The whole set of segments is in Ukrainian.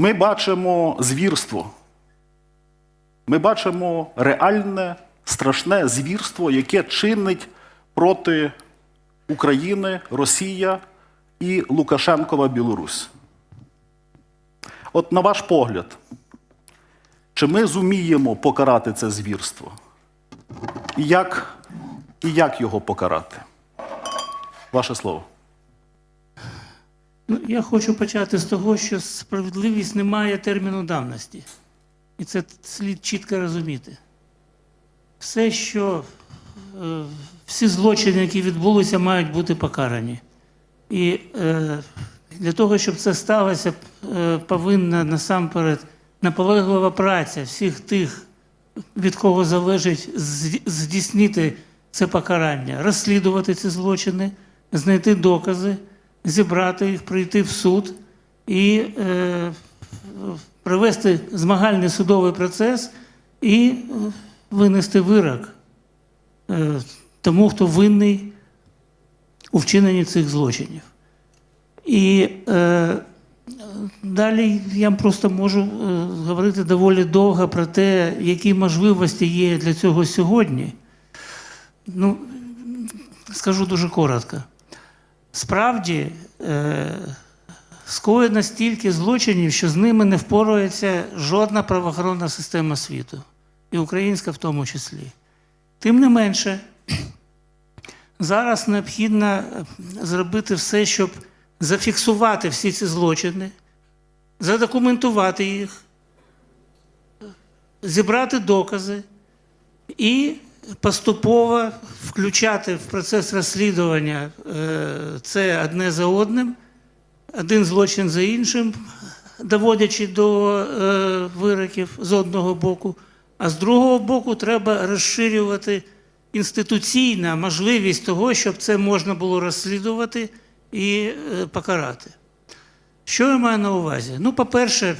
Ми бачимо звірство. Ми бачимо реальне, страшне звірство, яке чинить проти України Росія і Лукашенкова Білорусь. От на ваш погляд, чи ми зуміємо покарати це звірство? І як, і як його покарати? Ваше слово. Ну, я хочу почати з того, що справедливість не має терміну давності. І це слід чітко розуміти. Все, що е, всі злочини, які відбулися, мають бути покарані. І е, для того, щоб це сталося, е, повинна насамперед наполеглива праця всіх тих, від кого залежить здійснити це покарання, розслідувати ці злочини, знайти докази, зібрати їх, прийти в суд і е, провести змагальний судовий процес і е, винести вирок е, тому, хто винний у вчиненні цих злочинів. І е, далі я просто можу е, говорити доволі довго про те, які можливості є для цього сьогодні. Ну, скажу дуже коротко. Справді, е, скоєно стільки злочинів, що з ними не впорається жодна правоохоронна система світу, і українська в тому числі. Тим не менше, зараз необхідно е, зробити все, щоб зафіксувати всі ці злочини, задокументувати їх, зібрати докази і поступово включати в процес розслідування е, це одне за одним, один злочин за іншим, доводячи до е, вироків з одного боку, а з другого боку треба розширювати інституційна можливість того, щоб це можна було розслідувати і е, покарати. Що я маю на увазі? Ну, по-перше,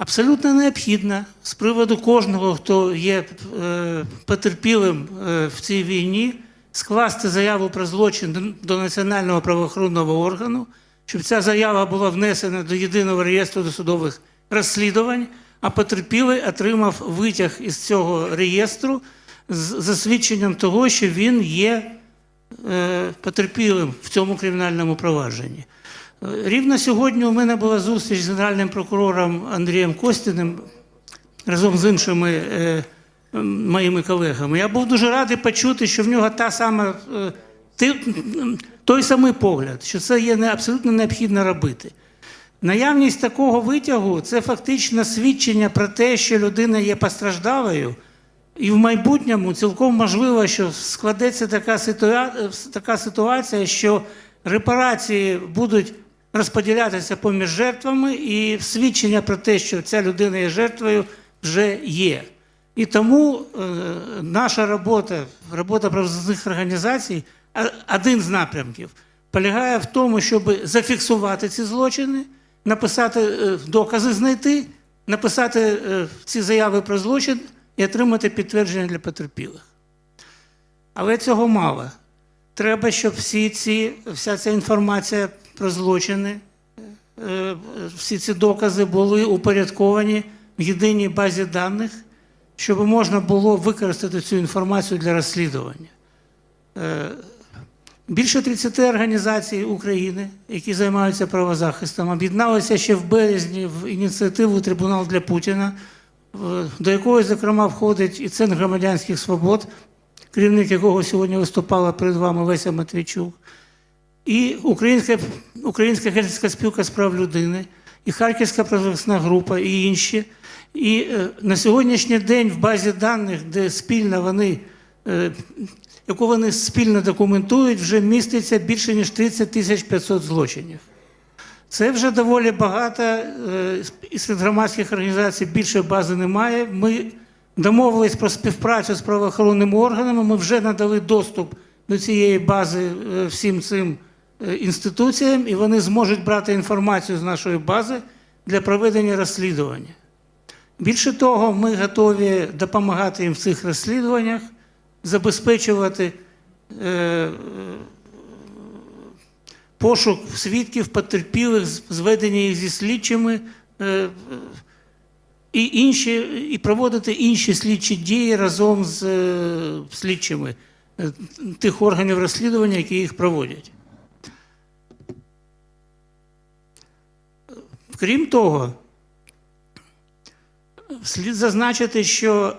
абсолютно необхідно з приводу кожного, хто є е, потерпілим е, в цій війні, скласти заяву про злочин до- до Національного правоохоронного органу, щоб ця заява була внесена до єдиного реєстру досудових розслідувань, а потерпілий отримав витяг із цього реєстру з засвідченням того, що він є е, потерпілим в цьому кримінальному провадженні. Е, Рівно сьогодні у мене була зустріч з генеральним прокурором Андрієм Костіним разом з іншими е, моїми колегами. Я був дуже радий почути, що в нього та сама, е, той самий погляд, що це є абсолютно необхідно робити. Наявність такого витягу це фактично свідчення про те, що людина є постраждалою, і в майбутньому цілком можливо, що складеться така, така ситуація, що репарації будуть розподілятися поміж жертвами, і свідчення про те, що ця людина є жертвою, вже є. І тому е, наша робота, робота правозахисних організацій, один з напрямків полягає в тому, щоб зафіксувати ці злочини, написати е, докази, знайти, написати е, ці заяви про злочин і отримати підтвердження для потерпілих. Але цього мало. Треба, щоб всі ці, вся ця інформація про злочини, е, всі ці докази були упорядковані в єдиній базі даних, щоб можна було використати цю інформацію для розслідування. Е, Більше 30 організацій України, які займаються правозахистом, об'єдналися ще в березні в ініціативу Трибунал для Путіна, до якої, зокрема, входить і Центр громадянських свобод, керівник якого сьогодні виступала перед вами Леся Матвійчук, і Українська, Українська гельсінська спілка з прав людини, і Харківська правозахисна група, і інші. І е, на сьогоднішній день в базі даних, де спільно вони, е, яку вони спільно документують, вже міститься більше ніж 30 тисяч 500 злочинів. Це вже доволі багато. е, І серед громадських організацій більше бази немає. Ми домовились про співпрацю з правоохоронними органами. Ми вже надали доступ до цієї бази е, всім цим е, інституціям, і вони зможуть брати інформацію з нашої бази для проведення розслідування. Більше того, ми готові допомагати їм в цих розслідуваннях, забезпечувати е, пошук свідків, потерпілих, зведення їх зі слідчими, і, інші, і проводити інші слідчі дії разом з е, слідчими е, тих органів розслідування, які їх проводять. Крім того, слід зазначити, що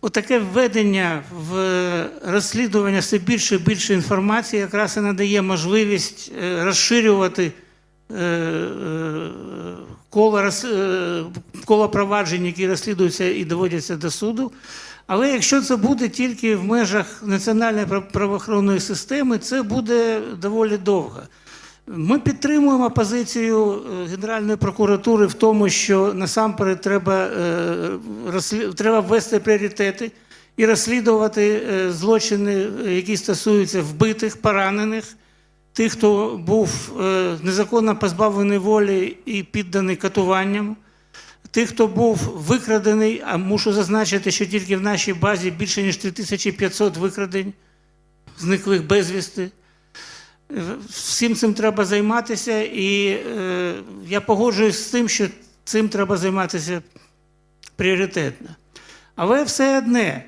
отаке введення в розслідування все більше і більше інформації якраз і надає можливість е, розширювати е, е, роз- е, коло проваджень, які розслідуються і доводяться до суду. Але якщо це буде тільки в межах національної правоохоронної системи, це буде доволі довго. Ми підтримуємо позицію Генеральної прокуратури в тому, що насамперед треба, треба ввести пріоритети і розслідувати злочини, які стосуються вбитих, поранених, тих, хто був е, незаконно позбавлений волі і підданий катуванням, тих, хто був викрадений, а мушу зазначити, що тільки в нашій базі більше ніж 3500 викрадень, зниклих безвісти. Е, Всім цим треба займатися, і е, я погоджуюсь з тим, що цим треба займатися пріоритетно. Але все одне,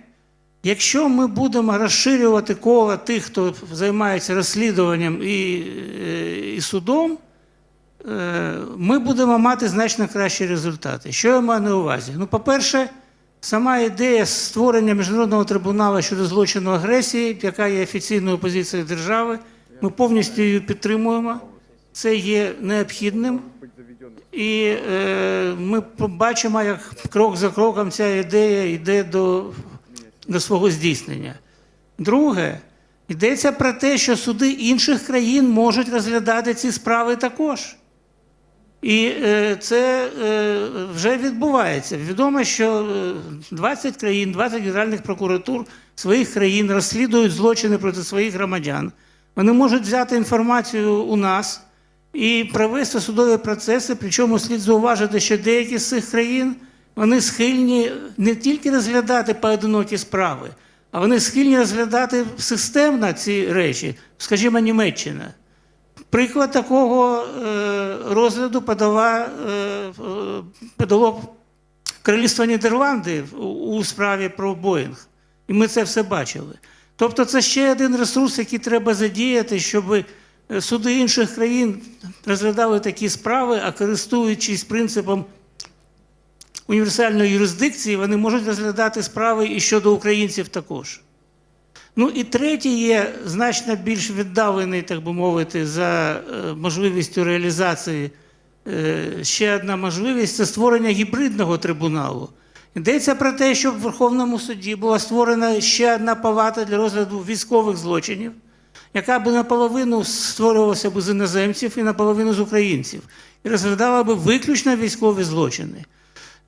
якщо ми будемо розширювати коло тих, хто займається розслідуванням і, е, і судом, е, ми будемо мати значно кращі результати. Що я маю на увазі? Ну, по-перше, сама ідея створення міжнародного трибуналу щодо злочину агресії, яка є офіційною позицією держави, ми повністю її підтримуємо. Це є необхідним. І е, ми побачимо, як крок за кроком ця ідея йде до, до свого здійснення. Друге, йдеться про те, що суди інших країн можуть розглядати ці справи також. І е, це е, вже відбувається. Відомо, що е, 20 країн, 20 генеральних прокуратур своїх країн розслідують злочини проти своїх громадян. Вони можуть взяти інформацію у нас і провести судові процеси. Причому слід зауважити, що деякі з цих країн вони схильні не тільки розглядати поодинокі справи, а вони схильні розглядати системно ці речі, скажімо, Німеччина. Приклад такого е, розгляду подала, е, подало Королівство Нідерланди у, у справі про Боїнг. І ми це все бачили. Тобто це ще один ресурс, який треба задіяти, щоб е, суди інших країн розглядали такі справи, а користуючись принципом універсальної юрисдикції, вони можуть розглядати справи і щодо українців також. Ну і третій є значно більш віддалений, так би мовити, за е, можливістю реалізації. Е, Ще одна можливість це створення гібридного трибуналу. Йдеться про те, щоб в Верховному суді була створена ще одна палата для розгляду військових злочинів, яка би наполовину створювалася б з іноземців і наполовину з українців, і розглядала би виключно військові злочини.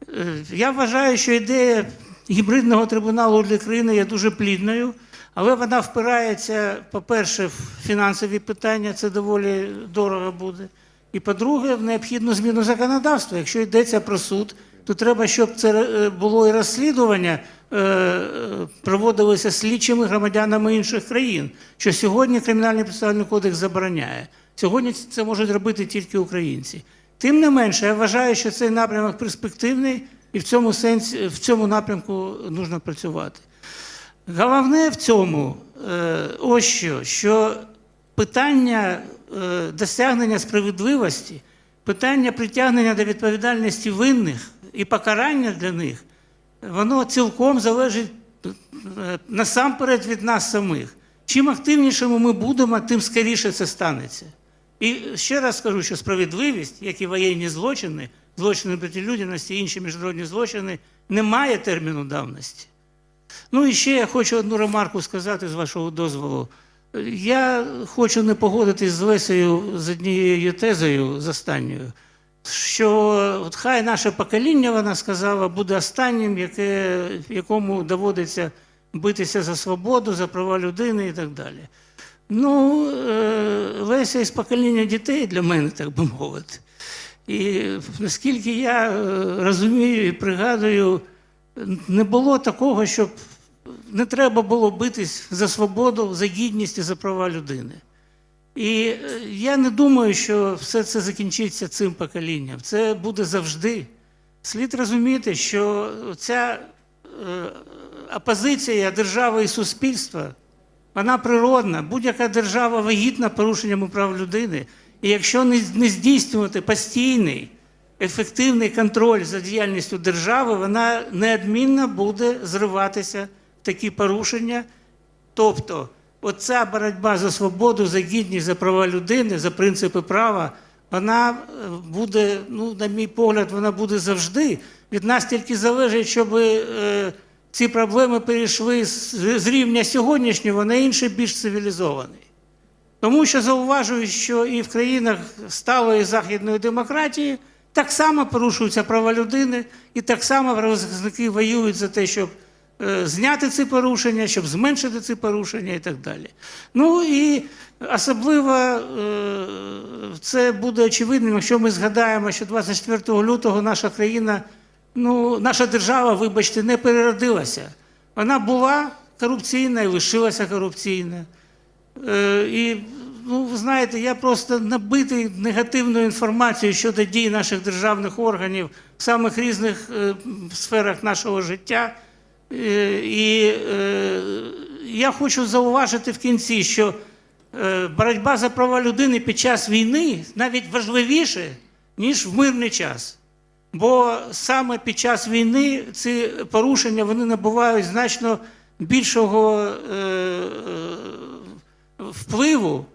Е, Я вважаю, що ідея гібридного трибуналу для країни є дуже плідною, але вона впирається, по-перше, в фінансові питання, це доволі дорого буде. І по-друге, в необхідну зміну законодавства. Якщо йдеться про суд, то треба, щоб це е, було і розслідування е, проводилося слідчими громадянами інших країн, що сьогодні Кримінальний процесуальний кодекс забороняє. Сьогодні це можуть робити тільки українці. Тим не менше, я вважаю, що цей напрямок перспективний, і в цьому сенсі в цьому напрямку нужно працювати. Головне в цьому е, ось що, що питання е, досягнення справедливості, питання притягнення до відповідальності винних і покарання для них, воно цілком залежить е, насамперед від нас самих. Чим активнішими ми будемо, тим скоріше це станеться. І ще раз скажу, що справедливість, як і воєнні злочини, злочини проти людяності і інші міжнародні злочини, не має терміну давності. Ну і ще я хочу одну ремарку сказати з вашого дозволу. Я хочу не погодитись з Лесею з однією тезою, з останньою, що от хай наше покоління, вона сказала, буде останнім, яке, якому доводиться битися за свободу, за права людини і так далі. Ну, е, Леся із покоління дітей для мене, так би мовити. І наскільки я е, розумію і пригадую, не було такого, щоб не треба було битись за свободу, за гідність і за права людини. І е, я не думаю, що все це закінчиться цим поколінням. Це буде завжди. Слід розуміти, що ця опозиція держави і суспільства, вона природна. Будь-яка держава вагітна порушенням прав людини. І якщо не, не здійснювати постійний, ефективний контроль за діяльністю держави, вона неодмінно буде зриватися в такі порушення. Тобто, оця боротьба за свободу, за гідність, за права людини, за принципи права, вона е, буде, ну, на мій погляд, вона буде завжди. Від нас тільки залежить, щоб е, ці проблеми перейшли з, рівня сьогоднішнього на інший більш цивілізований. Тому що зауважую, що і в країнах сталої західної демократії так само порушуються права людини, і так само правозахисники воюють за те, щоб е, зняти ці порушення, щоб зменшити ці порушення і так далі. Ну і особливо е, це буде очевидним, якщо ми згадаємо, що 24 лютого наша країна, ну, наша держава, вибачте, не переродилася. Вона була корупційна і лишилася корупційна. Е, І ну, ви знаєте, я просто набитий негативною інформацією щодо дій наших державних органів в самих різних е, сферах нашого життя. Е, І е, я хочу зауважити в кінці, що е, боротьба за права людини під час війни навіть важливіше, ніж в мирний час. Бо саме під час війни ці порушення вони набувають значно більшого е, е, впливу,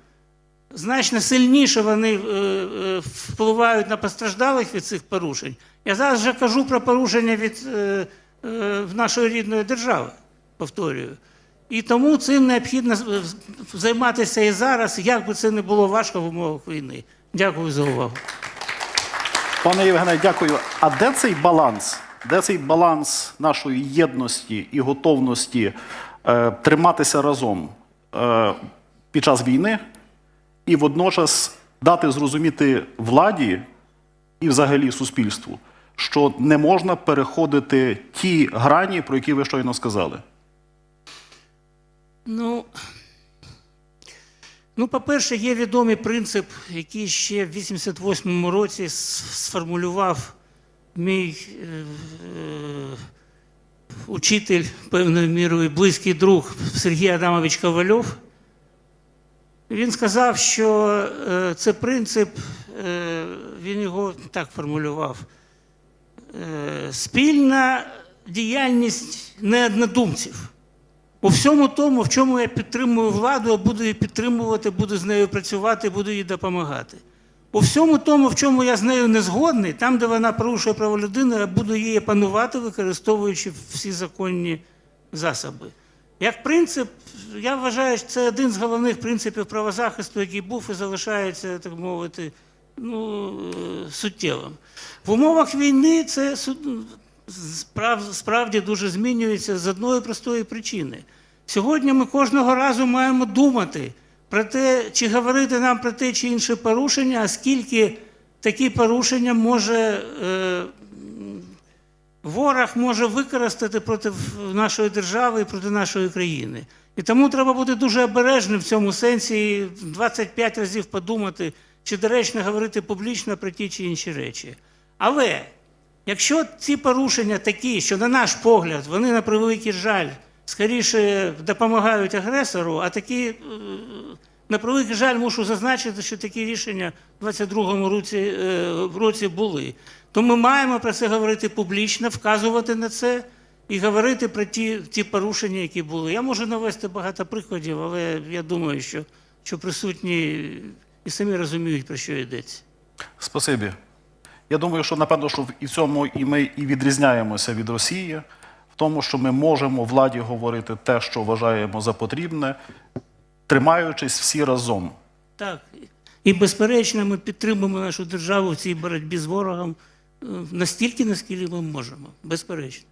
значно сильніше вони е, е, впливають на постраждалих від цих порушень. Я зараз вже кажу про порушення від е, е, нашої рідної держави, повторюю. І тому цим необхідно займатися і зараз, як би це не було важко в умовах війни. Дякую за увагу. Пане Євгене, дякую. А де цей баланс? Де цей баланс нашої єдності і готовності е, триматися разом е, під час війни і водночас дати зрозуміти владі і взагалі суспільству, що не можна переходити ті грані, про які ви щойно сказали? Ну, ну, по-перше, є відомий принцип, який ще в 88-му році сформулював мій е, е, учитель певною мірою, близький друг Сергій Адамович Ковальов. Він сказав, що е, це принцип, е, він його так формулював. Е, спільна діяльність неоднодумців. У всьому тому, в чому я підтримую владу, я буду її підтримувати, буду з нею працювати, буду їй допомагати. У всьому тому, в чому я з нею не згодний, там, де вона порушує право людини, я буду її панувати, використовуючи всі законні засоби. Як принцип, я вважаю, що це один з головних принципів правозахисту, який був і залишається, так мовити, ну, е, суттєвим. В умовах війни це справ, справді дуже змінюється з одної простої причини. Сьогодні ми кожного разу маємо думати про те, чи говорити нам про те чи інше порушення, а скільки такі порушення може е, ворог може використати проти нашої держави і проти нашої країни. І тому треба бути дуже обережним в цьому сенсі і 25 разів подумати, чи доречно говорити публічно про ті чи інші речі. Але якщо ці порушення такі, що на наш погляд, вони на превеликий жаль скоріше допомагають агресору, а такі, е, на превеликий жаль, мушу зазначити, що такі рішення в 22-му році, е, році були. То ми маємо про це говорити публічно, вказувати на це і говорити про ті, ті порушення, які були. Я можу навести багато прикладів, але я думаю, що, що присутні і самі розуміють, про що йдеться. Спасибі. Я думаю, що напевно, що і в цьому і ми і відрізняємося від Росії, в тому, що ми можемо владі говорити те, що вважаємо за потрібне, тримаючись всі разом. Так. І безперечно, ми підтримуємо нашу державу в цій боротьбі з ворогом е, настільки, наскільки ми можемо. Безперечно.